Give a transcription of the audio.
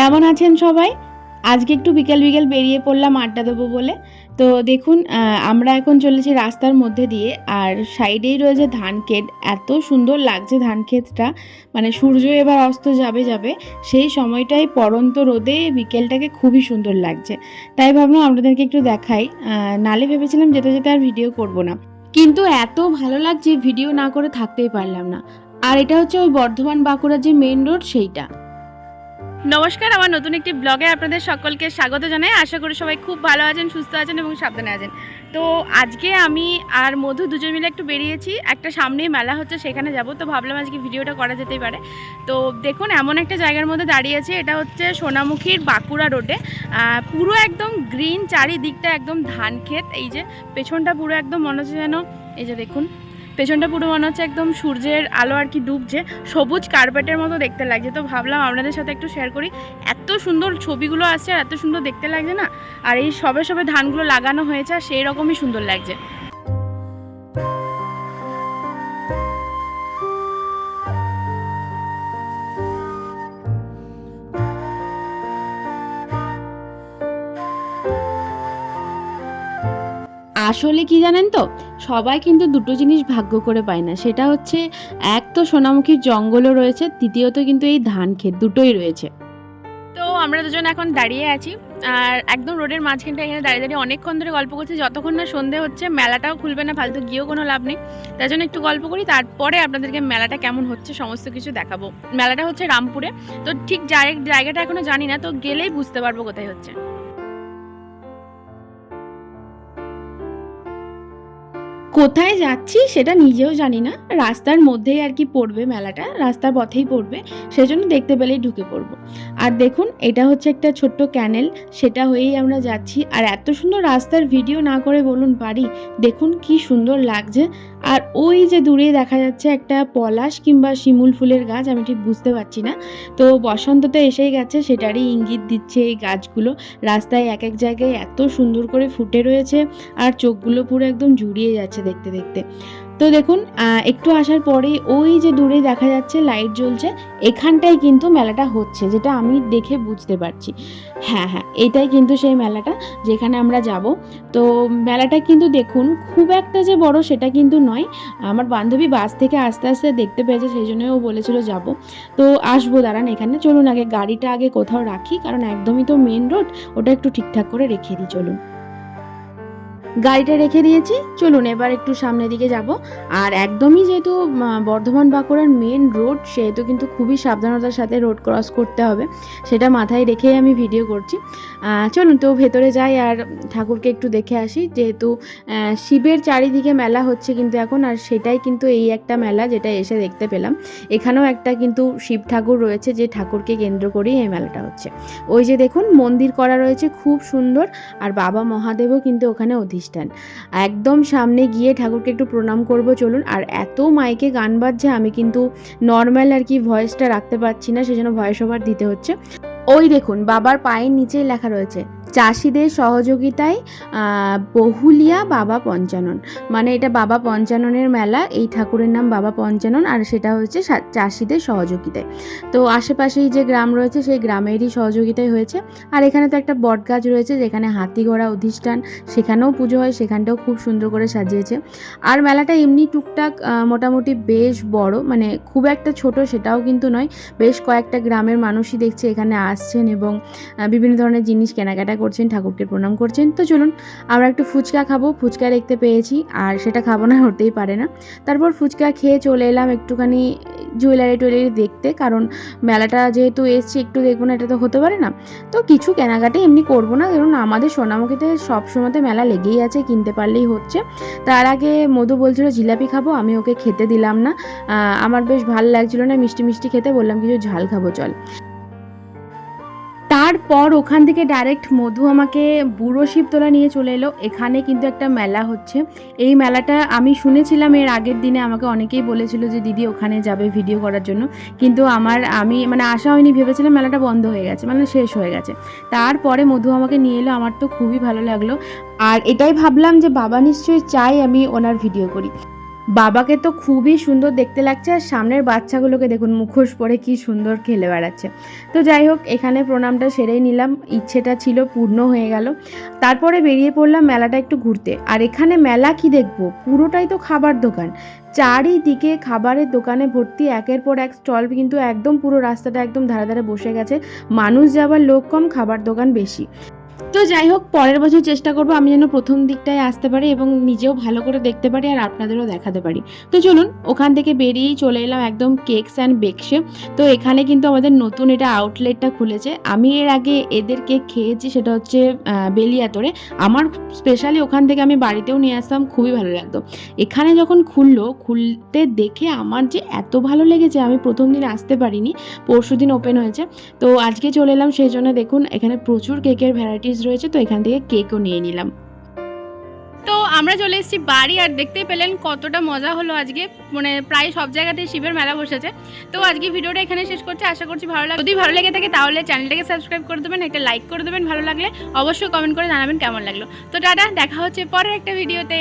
কেমন আছেন সবাই? আজকে একটু বিকেল বিকেল বেরিয়ে পড়লাম আড্ডা দেবো বলে। তো দেখুন আমরা এখন চলেছি রাস্তার মধ্যে দিয়ে, আর সাইডেই রয়েছে ধান ক্ষেত। এত সুন্দর লাগছে ধান ক্ষেতটা। মানে সূর্য এবার অস্ত যাবে যাবে, সেই সময়টাই পরন্ত রোদে বিকেলটাকে খুবই সুন্দর লাগছে। তাই ভাবলাম আপনাদেরকে একটু দেখাই। নালে ভেবেছিলাম যেতে যেতে আর ভিডিও করব না। কিন্তু এত ভালো লাগছে, ভিডিও না করে থাকতেই পারলাম না। আর এটা হচ্ছে ওই বর্ধমান বাঁকুড়ার যে মেন রোড, সেইটা। নমস্কার, আমার নতুন একটি ব্লগে আপনাদের সকলকে স্বাগত জানাই। আশা করি সবাই খুব ভালো আছেন, সুস্থ আছেন এবং সাবধানে আছেন। তো আজকে আমি আর মধু দুজন মিলে একটু বেরিয়েছি। একটা সামনেই মেলা হচ্ছে, সেখানে যাব। তো ভাবলাম আজকে ভিডিওটা করা যেতেই পারে। তো দেখুন, এমন একটা জায়গার মধ্যে দাঁড়িয়েছি এটা হচ্ছে সোনামুখীর বাঁকুড়া রোডে। পুরো একদম গ্রিন, চারিদিকটা একদম ধান ক্ষেত। এই যে, পেছনটা পুরো একদম মনে হচ্ছে যেন, এই যে দেখুন পেছনটা পুরো মনে হচ্ছে একদম সূর্যের আলো আর কি ডুবছে। সবুজ কার্পেটের মতো দেখতে লাগছে। তো ভাবলাম আপনাদের সাথে একটু শেয়ার করি। এত সুন্দর ছবিগুলো আসছে আর এত সুন্দর দেখতে লাগছে না? আর এই সবে সবে ধানগুলো লাগানো হয়েছে আর সেই রকমই সুন্দর লাগছে। আসলে কি জানেন তো? সবাই কিন্তু দুটো জিনিস ভাগ্য করে পায় না। সেটা হচ্ছে, এক তো সোনামুখীর জঙ্গলও রয়েছে দ্বিতীয়ত কিন্তু এই ধান ক্ষেত দুটোই রয়েছে। তো আমরা দুজন এখন দাঁড়িয়ে আছি, আর একদম রোডের মাঝখানটা এখানে দাঁড়িয়ে দাঁড়িয়ে অনেকক্ষণ ধরে গল্প করছি। যতক্ষণ না সন্ধে হচ্ছে, মেলাটাও খুলবে না, ফালতু গিয়েও কোনো লাভ নেই। তার জন্য একটু গল্প করি, তারপরে আপনাদেরকে মেলাটা কেমন হচ্ছে, সমস্ত কিছু দেখাবো। মেলাটা হচ্ছে রামপুরে। তো ঠিক জায়গাটা এখনও জানি না, তো গেলেই বুঝতে পারব কোথায় হচ্ছে। কোথায় যাচ্ছি সেটা নিজেও জানি না। রাস্তার মধ্যেই আর কি পড়বে মেলাটা, রাস্তার পথেই পড়বে, সেজন্য দেখতে পেলেই ঢুকে পড়ব। আর দেখুন, এটা হচ্ছে একটা ছোট্ট ক্যানেল সেটা হয়েই আমরা যাচ্ছি। আর এত সুন্দর রাস্তার ভিডিও না করে বলুন পারি দেখুন কি সুন্দর লাগছে। আর ওই যে দূরে দেখা যাচ্ছে একটা পলাশ কিংবা শিমুল ফুলের গাছ, আমি ঠিক বুঝতে পারছি না। তো বসন্ত তো এসেই গেছে, সেটারই ইঙ্গিত দিচ্ছে এই গাছগুলো। রাস্তায় এক এক জায়গায় এত সুন্দর করে ফুটে রয়েছে, আর চোখগুলো পুরো একদম জুড়িয়ে যাচ্ছে দেখতে দেখতে। তো দেখুন একটু আসার পরেই ওই যে দূরে দেখা যাচ্ছে লাইট জ্বলছে এখানটাই কিন্তু মেলাটা হচ্ছে, যেটা আমি দেখে বুঝতে পারছি। হ্যাঁ হ্যাঁ এটাই কিন্তু সেই মেলাটা যেখানে আমরা যাব। তো মেলাটা কিন্তু দেখুন, খুব একটা যে বড় সেটা কিন্তু নয়। আমার বান্ধবী বাস থেকে আস্তে আস্তে দেখতে পেয়েছে, সেই জন্যই ও বলেছিল যাব। তো আসব, দাঁড়ান এখানে। চলুন আগে, গাড়িটা আগে কোথাও রাখি, কারণ একদমই তো মেন রোড ওটা একটু ঠিকঠাক করে রেখে দিই, চলুন। গাড়িটা রেখে দিয়েছি। চলুন, এবার একটু সামনের দিকে যাব। আর একদমই যেহেতু বর্ধমান বাঁকুড়ার মেন রোড সেহেতু কিন্তু খুবই সাবধানতার সাথে রোড ক্রস করতে হবে। সেটা মাথায় রেখেই আমি ভিডিও করছি। চলুন, তো ভেতরে যাই আর ঠাকুরকে একটু দেখে আসি। যেহেতু শিবের চারিদিকে মেলা হচ্ছে কিন্তু এখন, আর সেটাই কিন্তু এই একটা মেলা যেটা এসে দেখতে পেলাম। এখানেও একটা কিন্তু শিব ঠাকুর রয়েছে যে ঠাকুরকে কেন্দ্র করেই এই মেলাটা হচ্ছে। ওই যে দেখুন, মন্দির করা রয়েছে খুব সুন্দর, আর বাবা মহাদেবও কিন্তু ওখানে অধিষ্ঠান একদম সামনে গিয়ে ঠাকুরকে একটু প্রণাম করব, চলুন। আর এত মাইকে গান বাজছে, আমি কিন্তু নর্মাল আর কি ভয়েসটা রাখতে পারছি না, সেজন্য ভয়েস ওভার দিতে হচ্ছে। ওই দেখুন, বাবার পায়ের নিচেই লেখা রয়েছে, চাষিদের সহযোগিতায় বহুলিয়া বাবা পঞ্চানন। মানে এটা বাবা পঞ্চাননের মেলা, এই ঠাকুরের নাম বাবা পঞ্চানন, আর সেটা হচ্ছে চাষিদের সহযোগিতায়। তো আশেপাশেই যে গ্রাম রয়েছে, সেই গ্রামেরই সহযোগিতায় হয়েছে। আর এখানে তো একটা বট গাছ রয়েছে, যেখানে হাতি ঘোড়া অধিষ্ঠান, সেখানেও পুজো হয়, সেখানটাও খুব সুন্দর করে সাজিয়েছে। আর মেলাটা এমনি টুকটাক মোটামুটি বেশ বড় মানে খুব একটা ছোট সেটাও কিন্তু নয়, বেশ কয়েকটা গ্রামের মানুষই দেখছে এখানে আসছেন এবং বিভিন্ন ধরনের জিনিস কেনাকাটা করছেন, ঠাকুরকে প্রণাম করছেন। তো চলুন, আমরা একটু ফুচকা খাব। ফুচকা দেখতে পেয়েছি, আর সেটা খাব না, হতেই পারে না। তারপর ফুচকা খেয়ে চলে এলাম একটুখানি জুয়েলারি টুয়েলারি দেখতে, কারণ মেলাটা যেহেতু এসছি, একটু দেখব না, এটা তো হতে পারে না। তো কিছু কেনাকাটা এমনি করব না, কারণ আমাদের সোনামুখীতে সবসময়তে মেলা লেগেই আছে, কিনতে পারলেই হচ্ছে। তার আগে মধু বলছিল, জিলাপি খাব, আমি ওকে খেতে দিলাম না। আমার বেশ ভালো লাগছিল না, মিষ্টি মিষ্টি খেতে, বললাম কিছু ঝাল খাব, চল। তারপর ওখান থেকে ডাইরেক্ট মধু আমাকে বুড়ো শিবতলা নিয়ে চলে এলো। এখানে কিন্তু একটা মেলা হচ্ছে। এই মেলাটা আমি শুনেছিলাম এর আগের দিনে আমাকে অনেকেই বলেছিল যে, দিদি, ওখানে যাবে ভিডিও করার জন্য। কিন্তু আমার, আমি মানে আশা হয়নি, ভেবেছিলাম মেলাটা বন্ধ হয়ে গেছে মানে শেষ হয়ে গেছে। তারপরে মধু আমাকে নিয়ে এলো, আমার তো খুবই ভালো লাগল। আর এটাই ভাবলাম যে, বাবা নিশ্চয়ই চাই আমি ওনার ভিডিও করি। বাবাকে তো খুবই সুন্দর দেখতে লাগছে, আর সামনের বাচ্চাগুলোকে দেখুন, মুখোশ পরে কি সুন্দর খেলে বেড়াচ্ছে। তো যাই হোক, এখানে প্রণামটা সেরেই নিলাম, ইচ্ছেটা ছিল পূর্ণ হয়ে গেল। তারপরে বেরিয়ে পড়লাম মেলাটা একটু ঘুরতে। আর এখানে মেলা কি দেখব? পুরোটাই তো খাবার দোকান। চারিদিকে খাবারের দোকানে ভর্তি, একের পর এক স্টল কিন্তু একদম পুরো রাস্তাটা একদম ধারে ধারে বসে গেছে। মানুষ যাবার লোক কম, খাবার দোকান বেশি। তো যাই হোক, পরের বছর চেষ্টা করব আমি যেন প্রথম দিকটায় আসতে পারি এবং নিজেও ভালো করে দেখতে পারি আর আপনাদেরও দেখাতে পারি। তো চলুন, ওখান থেকে বেরিয়েই চলে এলাম একদম কেকস অ্যান্ড বেকসে তো এখানে কিন্তু আমাদের নতুন এটা আউটলেটটা খুলেছে। আমি এর আগে এদের কেক খেয়েছি, সেটা হচ্ছে বেলিয়াতরে আমার স্পেশালি ওখান থেকে আমি বাড়িতেও নিয়ে আসতাম, খুবই ভালো লাগতো। এখানে যখন খুললো, খুলতে দেখে আমার যে এত ভালো লেগেছে, আমি প্রথম দিন আসতে পারিনি পরশু দিন ওপেন হয়েছে। তো আজকে চলে এলাম, সেই জন্য দেখুন, এখানে প্রচুর কেকের ভ্যারাইটিস রয়েছে, তো এখান থেকে কেকও নিয়ে নিলাম। তো আমরা চলে এসেছি বাড়ি, আর দেখতেই পেলেন কতটা মজা হলো আজকে। মানে প্রায় সব জায়গাতেই শিবের মেলা বসেছে। তো আজকে ভিডিওটা এখানে শেষ করছি। আশা করছি ভালো লাগে যদি ভালো লেগে থাকে তাহলে চ্যানেলটাকে সাবস্ক্রাইব করে দেবেন, একটা লাইক করে দেবেন। ভালো লাগলে অবশ্যই কমেন্ট করে জানাবেন কেমন লাগল। তো টাটা, দেখা হচ্ছে পরের একটা ভিডিওতে